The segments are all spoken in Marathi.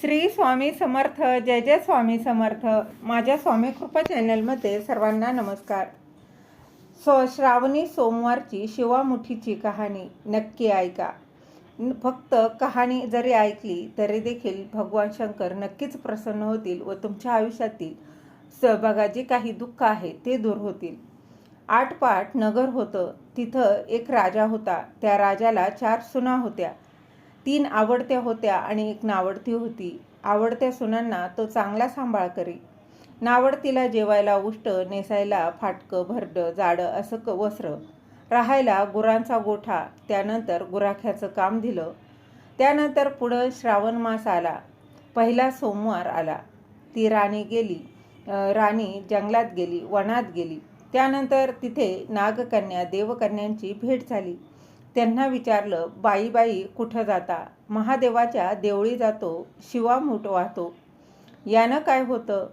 श्री स्वामी समर्थ जय जय स्वामी समर्थ. माझ्या स्वामी कृपा चॅनलमध्ये सर्वांना नमस्कार. सो श्रावणी सोमवारची शिवामुठीची कहाणी नक्की ऐका. फक्त कहाणी जरी ऐकली तरी देखील भगवान शंकर नक्कीच प्रसन्न होतील व तुमच्या आयुष्यातील सहभागा जे काही दुःख आहे ते दूर होतील. आठपाठ नगर होतं. तिथं एक राजा होता. त्या राजाला चार सुना होत्या. तीन आवडत्या होत्या आणि एक नावडती होती. आवडत्या सुनांना तो चांगला सांभाळ करी. नावडतीला जेवायला उष्ट नेसायला फाटकं भरडं जाडं असं क वस्त्र. राहायला गुरांचा गोठा. त्यानंतर गुराख्याचं काम दिलं. त्यानंतर पुढं श्रावण मास आला. पहिला सोमवार आला. ती राणी गेली. राणी जंगलात गेली वनात गेली. त्यानंतर तिथे नागकन्या देवकन्यांची भेट झाली. त्यांना विचारलं बाई बाई कुठं जाता? महादेवाच्या देवळी जातो शिवामूठ वाहतो. यानं काय होतं?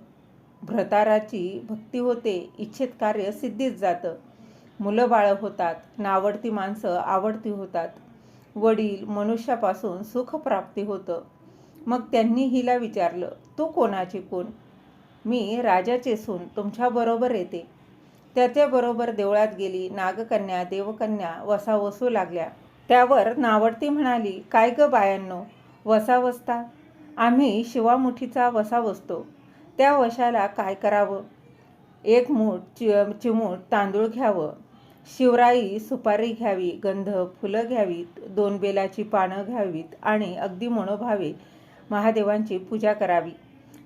भ्रताराची भक्ती होते इच्छित कार्य सिद्धीत जातं. मुलं बाळं होतात नावडती माणसं आवडती होतात. वडील मनुष्यापासून सुखप्राप्ती होतं. मग त्यांनी हिला विचारलं तू कोणाची कोण? मी राजाचे सून तुमच्याबरोबर येते. त्याच्याबरोबर देवळात गेली नागकन्या देवकन्या वसा वसू लागल्या. त्यावर नावडती म्हणाली काय ग बायांनो वसा वसता आम्ही शिवामुठीचा वसा वसतो त्या वशाला काय करावं? एक मूठ चि चिमूट तांदूळ घ्यावं. शिवराई सुपारी घ्यावी गंध फुलं घ्यावीत दोन बेलाची पानं घ्यावीत आणि अगदी मनोभावे महादेवांची पूजा करावी.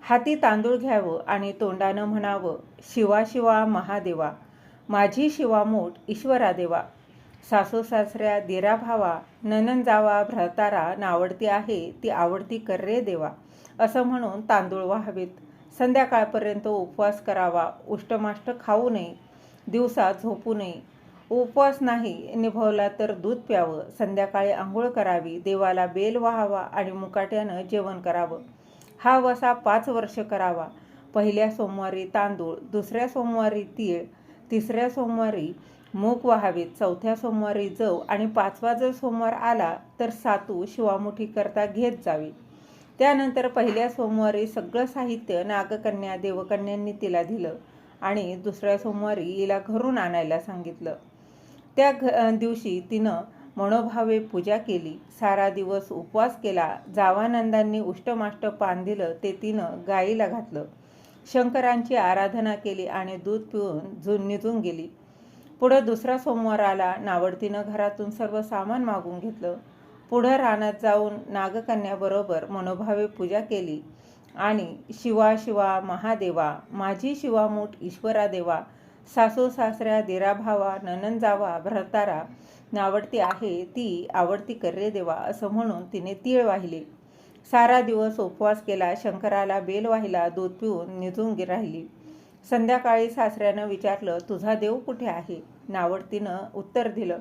हाती तांदूळ घ्यावं आणि तोंडानं म्हणावं शिवा शिवा महादेवा माझी शिवा मोठ ईश्वरा देवा. सासू सासऱ्या दिरा भावा ननन जावा भ्रतारा नावडती आहे ती आवडती कर रे देवा. असं म्हणून तांदूळ व्हावेत. संध्याकाळपर्यंत उपवास करावा. उष्टमाष्ट खाऊ नये. दिवसा झोपू नये. उपवास नाही निभवला तर दूध प्यावं. संध्याकाळी आंघोळ करावी. देवाला बेल व्हावा आणि मुकाट्यानं जेवण करावं. हा वसा पाच वर्ष करावा. पहिल्या सोमवारी तांदूळ दुसऱ्या सोमवारी तीळ तिसऱ्या सोमवारी मूग व्हावेत चौथ्या सोमवारी जव आणि पाचवा जर सोमवार आला तर सातू शिवामुठी करता घेत जावी. त्यानंतर पहिल्या सोमवारी सगळं साहित्य नागकन्या देवकन्यांनी तिला दिलं आणि दुसऱ्या सोमवारी हिला घरून आणायला सांगितलं. त्या घ दिवशी तिनं मनोभावे पूजा केली. सारा दिवस उपवास केला. जावानंदांनी उष्टमाष्ट पान दिलं. ते तिनं गाईला घातलं. शंकरांची आराधना केली आणि दूध पिऊन झुन निजून गेली. पुढं दुसरा सोमवार आला. नावडतीनं घरातून सर्व सामान मागून घेतलं. पुढं रानात जाऊन नागकन्याबरोबर मनोभावे पूजा केली. आणि शिवा शिवा महादेवा माझी शिवामूठ ईश्वरा देवा सासू सासऱ्या दिराभावा ननंजावा भ्रतारा नावडती आहे ती आवडती कर्रे देवा असं म्हणून तिने तीळ वाहिले. सारा दिवस उपवास केला शंकराला बेल वाहिला दूध पिऊन निजून राहिली. संध्याकाळी सासऱ्यानं विचारलं तुझा देव कुठे आहे? नावडतीनं उत्तर दिलं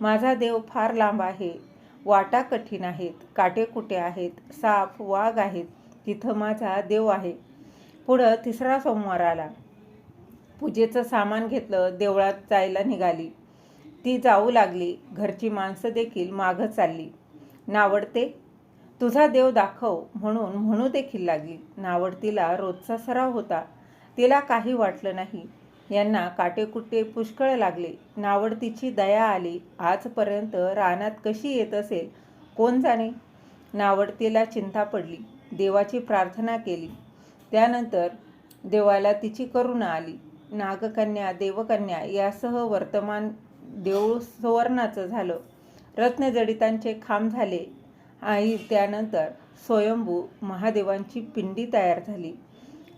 माझा देव फार लांब आहे. वाटा कठीण आहेत. काटे कुठे आहेत? साप वाघ आहेत. तिथं माझा देव आहे. पुढं तिसरा सोमवार आला. पूजेचं सामान घेतलं देवळात जायला निघाली. ती जाऊ लागली. घरची माणसं देखील मागं चालली. नावडते तुझा देव दाखव म्हणून म्हणू देखील लागली. नावडतीला रोजचा सराव होता. तिला काही वाटलं नाही. यांना काटेकुटे पुष्कळ लागले. नावडतीची दया आली. आजपर्यंत रानात कशी येत असेल? कोण जाणे? नावडतीला चिंता पडली. देवाची प्रार्थना केली. त्यानंतर देवाला तिची करुणा आली. नागकन्या देवकन्या यासह वर्तमान देऊळ सुवर्णाचं झालं. रत्नजडितांचे खांब झाले आणि त्यानंतर स्वयंभू महादेवांची पिंडी तयार झाली.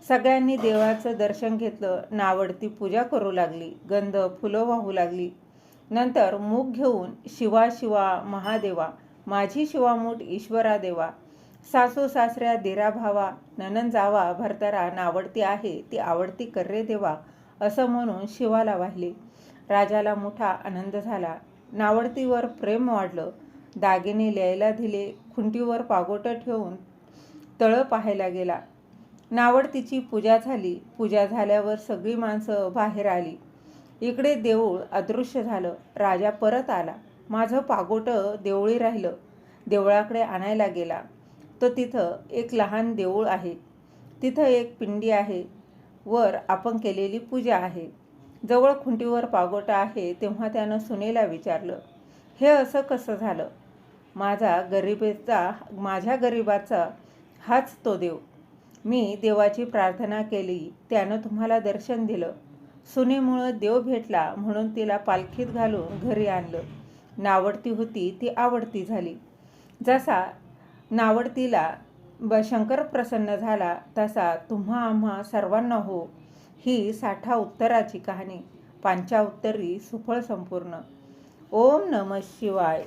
सगळ्यांनी देवाचं दर्शन घेतलं नावडती पूजा करू लागली गंध फुलं वाहू लागली. नंतर मूग घेऊन शिवा शिवा महादेवा माझी शिवामूठ ईश्वरा देवा सासू सासऱ्या दिरा भावा ननन जावा भरतारा नावडती आहे ती आवडती कर्रे देवा असं म्हणून शिवाला वाहिले. राजाला मोठा आनंद झाला. नावडतीवर प्रेम वाढलं. दागिने लिहायला दिले खुंटीवर पागोटं ठेवून तळं पाहायला गेला. नावडतीची पूजा झाली. पूजा झाल्यावर सगळी माणसं बाहेर आली. इकडे देऊळ अदृश्य झालं. राजा परत आला. माझं पागोटं देवळी राहिलं. देवळाकडे आणायला गेला. तो तिथं एक लहान देऊळ आहे. तिथं एक पिंडी आहे. वर आपण केलेली पूजा आहे. जवळ खुंटीवर पागोटा आहे तेव्हा त्यानं सुनेला विचारलं हे असं कसं झालं? माझा गरिबीचा माझ्या गरिबाचा हाच तो देव. मी देवाची प्रार्थना केली त्यानं तुम्हाला दर्शन दिलं. सुनेमुळं देव भेटला म्हणून तिला पालखीत घालून घरी आणलं. नावडती होती ती आवडती झाली. जसा नावडतीला ब शंकर प्रसन्न झाला तसा तुम्हा आम्हा सर्वांना हो ही साठा उत्तराची कहाणी. पांचा उत्तरी सुफळ संपूर्ण. ओम नम शिवाय.